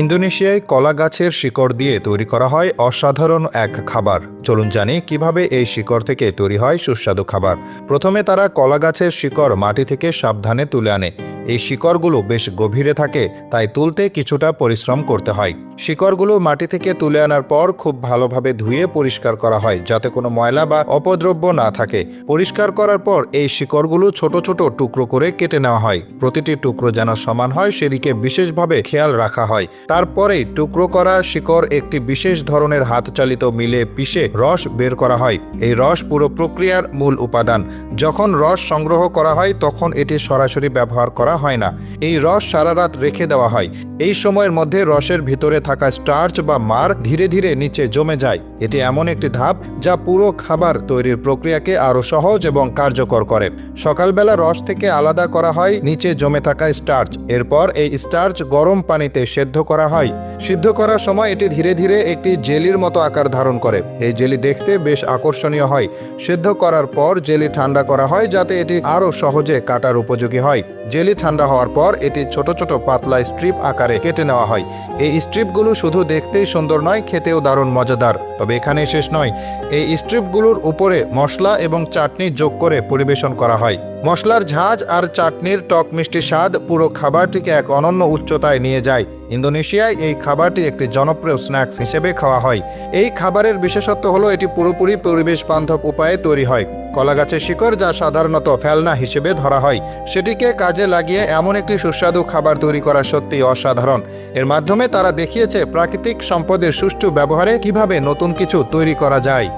ইন্দোনেশিয়ায় কলা গাছের শিকড় দিয়ে তৈরি করা হয় অসাধারণ এক খাবার। চলুন জানি কীভাবে এই শিকড় থেকে তৈরি হয় সুস্বাদু খাবার। প্রথমে তারা কলা গাছের শিকড় মাটি থেকে সাবধানে তুলে আনে। এই শিকড়গুলো বেশ গভীরে থাকে, তাই তুলতে কিছুটা পরিশ্রম করতে হয়। শিকড়গুলো মাটি থেকে তুলে আনার পর খুব ভালোভাবে ধুয়ে পরিষ্কার করা হয়, যাতে কোনো ময়লা বা অপদ্রব্য না থাকে। পরিষ্কার করার পর এই শিকড়গুলো ছোট ছোট টুকরো করে কেটে নেওয়া হয়। প্রতিটি টুকরো যেন সমান হয়, সেদিকে বিশেষভাবে খেয়াল রাখা হয়। তারপরে টুকরো করা শিকড় একটি বিশেষ ধরনের হাতচালিত মিলে পিষে রস বের করা হয়। এই রস পুরো প্রক্রিয়ার মূল উপাদান। যখন রস সংগ্রহ করা হয়, তখন এটি সরাসরি ব্যবহার করা হয় না। এই রস সারা রাত রেখে দেওয়া হয়। এই সময়ের মধ্যে রসের ভিতরে থাকা স্টার্চ বা মার ধীরে ধীরে নিচে জমে যায়। এটি এমন একটি ধাপ যা পুরো খাবার তৈরির প্রক্রিয়াকে আরও সহজ এবং কার্যকর করে। সকালবেলা রস থেকে আলাদা করা হয়, নিচে জমে থাকা স্টার্চ। এরপর এই স্টার্চ গরম পানিতে সেদ্ধ করা হয়। সিদ্ধ করার সময় এটি ধীরে ধীরে একটি জেলির মতো আকার ধারণ করে। এই জেলি দেখতে বেশ আকর্ষণীয় হয়। সেদ্ধ করার পর জেলি ঠান্ডা করা হয় যাতে এটি আরও সহজে কাটার উপযোগী হয়। জেলি ঠান্ডা হওয়ার পর এটি ছোট ছোট পাতলা স্ট্রিপ আকারে কেটে নেওয়া হয়। এই স্ট্রিপগুলো শুধু দেখতেই সুন্দর নয়, খেতেও দারুণ মজাদার। তবে এখানে শেষ নয়, এই স্ট্রিপগুলোর উপরে মশলা এবং চাটনি যোগ করে পরিবেশন করা হয়। মশলার ঝাঁজ আর চাটনির টক মিষ্টি স্বাদ পুরো খাবারটিকে এক অনন্য উচ্চতায় নিয়ে যায়। ইন্দোনেশিয়ায় এই খাবারটি একটি জনপ্রিয় স্ন্যাক্স হিসেবে খাওয়া হয়। এই খাবারের বিশেষত্ব হলো এটি পুরোপুরি পরিবেশ বান্ধব উপায়ে তৈরি হয়। কলা গাছের শিকড় যা সাধারণত ফেলনা হিসেবে ধরা হয়, সেটিকে কাজে লাগিয়ে এমন একটি সুস্বাদু খাবার তৈরি করা সত্যি অসাধারণ। এর মাধ্যমে তারা দেখিয়েছে প্রাকৃতিক সম্পদের সুষ্ঠু ব্যবহারে কীভাবে নতুন কিছু তৈরি করা যায়।